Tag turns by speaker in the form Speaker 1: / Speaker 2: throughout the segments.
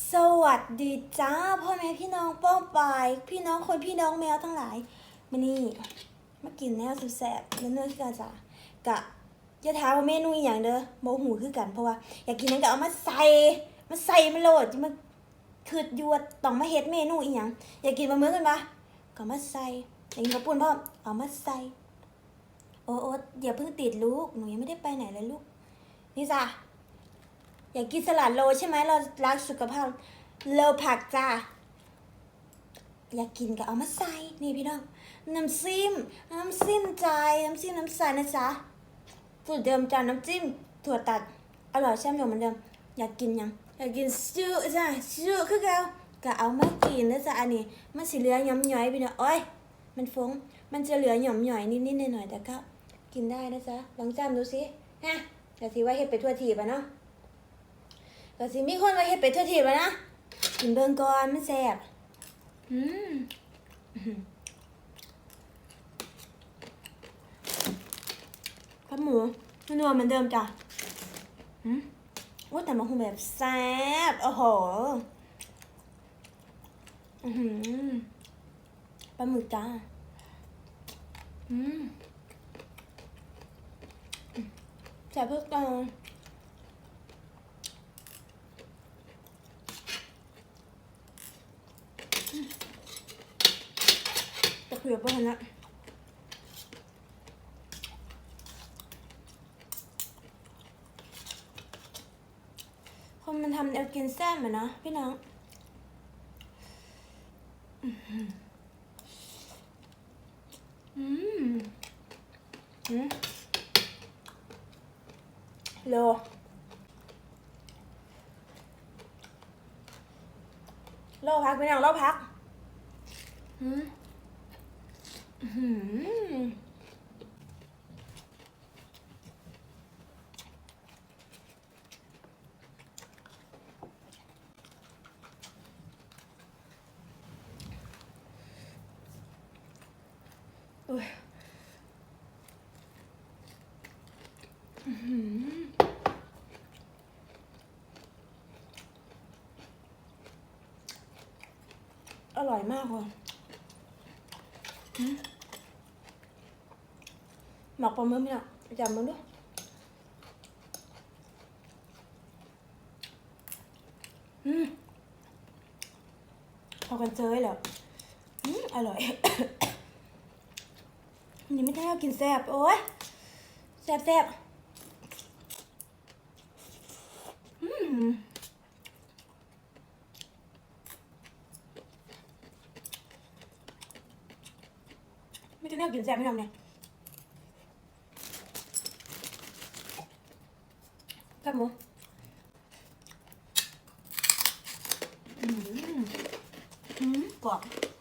Speaker 1: สวัสดีจ้าพ่อแม่พี่น้องป้องปายพี่น้องคนพี่น้องแมวทั้งหลายมานี่มากินแนวสุดแสบเนื้อเนื้อคือกันจ้ะกะอย่าถามว่าเมนูอหย่างเด้อโมหูคือกันเพราะว่า อยากกินนั่นก็เอามาใส่มาใส่มาโหลดมาคือยวดต้องมาเฮ็ดเมนูอีหยังอยากกินมาเมื่อกันปะก็มาใส่อยากกินกระปุ่นพ่อเอามาใส่โอ้โอ๊ตอย่าเพิ่งติดลูกหนูยังไม่ได้ไปไหนเลยลูกนี่จ้ะ อยากกินสลัดโลใช่ไหมเรารักสุขภาพโลผักจ้าอยากกินก็เอามาใส่นี่พี่น้องน้ำซิมน้ำซิมใจน้ำซิมน้ำใสนะจ๊ะสูตรเดิมจ้าน้ำจิ้มถั่วตัดอร่อยแช่มยงเหมือนเดิม อยากกินยังอยากกินซิวจ้ะซิวคือเก่าก็เอามากินนะจ๊ะอันนี้มันสิเหลือหย่อมย่อยพี่น้องโอ้ยมันฟงมันจะเหลือหย่อมย่อยนิดๆหน่อยๆแต่ก็กินได้นะจ๊ะลองจ้ำดูสิฮะแต่สิว่าเฮ็ดไปทั่วทีป่ะเนาะ ก็สิมีคนมาเฮ็ดไปเท่าทีแล้วนะกินเบิ่งก่อนมันแซ่บอืมข้าวหมูมันนัวเหมือนเดิมจ้ะอืมว่าแต่มันคงแบบแซ่บโอ้โหอือหือปลาหมึกจ้าอืมแซ่บเพิ่มเติม จะคุยกับเพื่อนละคนมันทำเอากินแซ่บเหมือนนะพี่น้องอื้อหืออืมอืมโลโลพักพี่น้องโลพักอืม อื้อหืออุ๊ยอื้อร่อยมากเลย หมักปลาหมึกเนี่ยจำมันด้วยอืมพอกันเจอแล้วอืมอร่อย นี่ไม่ได้เอากินแซ่บโอ้ยแซ่บแซ่บอืมไม่ได้เอากินแซ่บไม่ทำเนี่ย ครับหมูอืม อื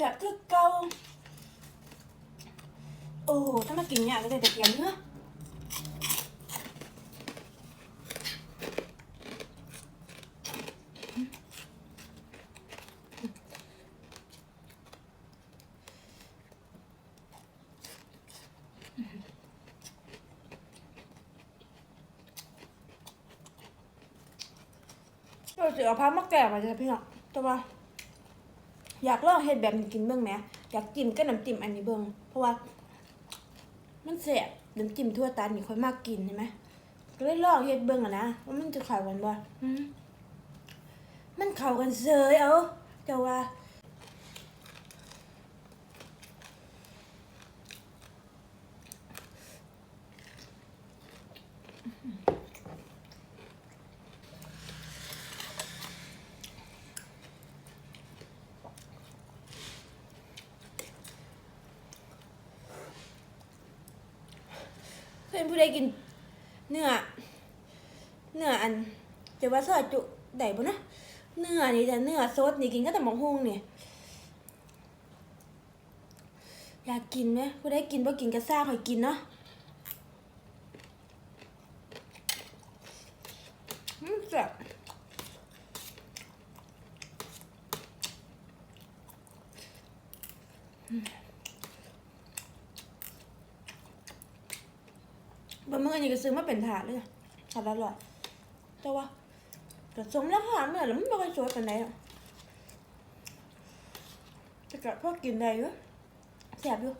Speaker 1: มกรอบอยากคือเกาโอ้ถ้ามากินเนี่ย อเราจะเอาพามาแก่มาจะพี่น้องแต่ว่าอยากลองเฮ็ดแบบนี้กินเบิ่งแหมอยากจิ้มกับน้ำจิ้มอันนี้เบิ่งเพราะว่า มันแซ่บน้ำจิ้มทั่วตานี่ค่อยมากกินใช่ไหมก็เลยลองเฮ็ดเบิ่งอะนะว่ามันจะเข้ากันบ่อืมมันเข้ากันเสยเอาแต่ว่า เป็นผู้ใดกิน เนื้อ เนื้ออันจะว่าซอยจุได้บ่นะเนื้อนี่แต่เนื้อสดนี่กินก็แต่หมองฮงเนี่ยอยากกินไหมผู้ใดกินบ่กินก็ซ่าให้กินเนาะอืมแซ่บ บะเมื่อนี่ก็ซื้อมาเป็นถาดเลยอะถาดละร้อยแต่ว่าก็สมราคาเมื่อแล้วมันไม่ค่อยสวยปานใดหรอกแต่ก็พอกินได้อยู่แซ่บอยู่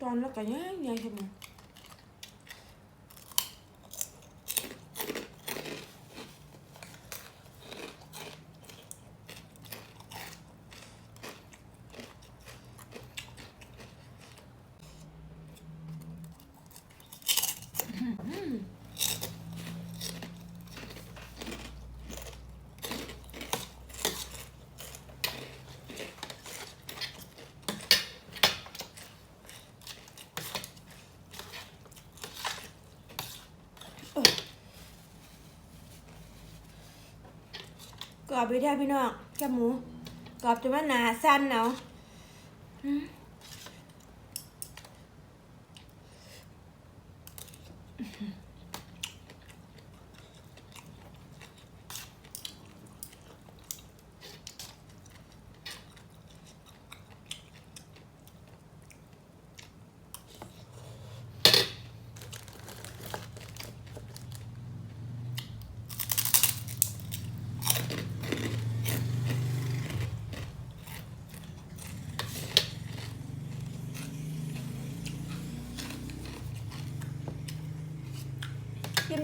Speaker 1: ตอนแล้วก็ย่างย่างใช่ไหม กรอบไปได้พี่น้องแคบหมูกรอบจนว่าหนาสั้นเอา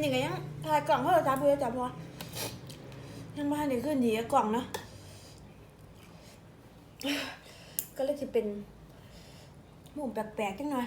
Speaker 1: นี่ก็ยังถ่ายกล่องเขาจะจับเพื่อจับพอยังบ้านนี่ขึ้นดีอะกล่องเนาะก็เลยจะเป็นหมุมแปลกๆจังหน่อย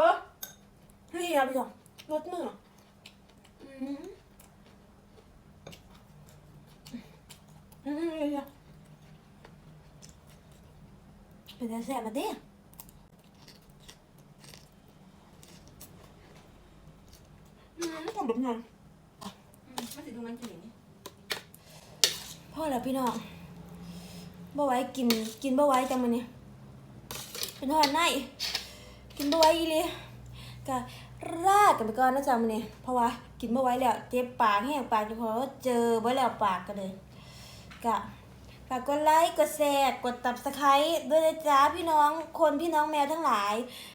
Speaker 1: วๆเป็นแต่แซ่บมาเด้อืมผมแบบนั้น
Speaker 2: มันสิดูมันกินอย่างนี้
Speaker 1: พ่อแล้วพี่น้องบ่ไหว้กินกินบ่ไหว้จังมันเนี่ยเป็นหอนใน กินบ่ไหว้อีหลีก็ราดกันไปก่อนนะจ๊ะมื้อนี้เพราะว่ากินบ่ไหว้แล้วเจ็บปากแห้งปากอยู่พอเจอบ่แล้วปากก็เลยก็ฝากกดไลค์กดแชร์กดตับสไครต์ด้วยนะจ๊ะพี่น้องคนพี่น้องแมวทั้งหลาย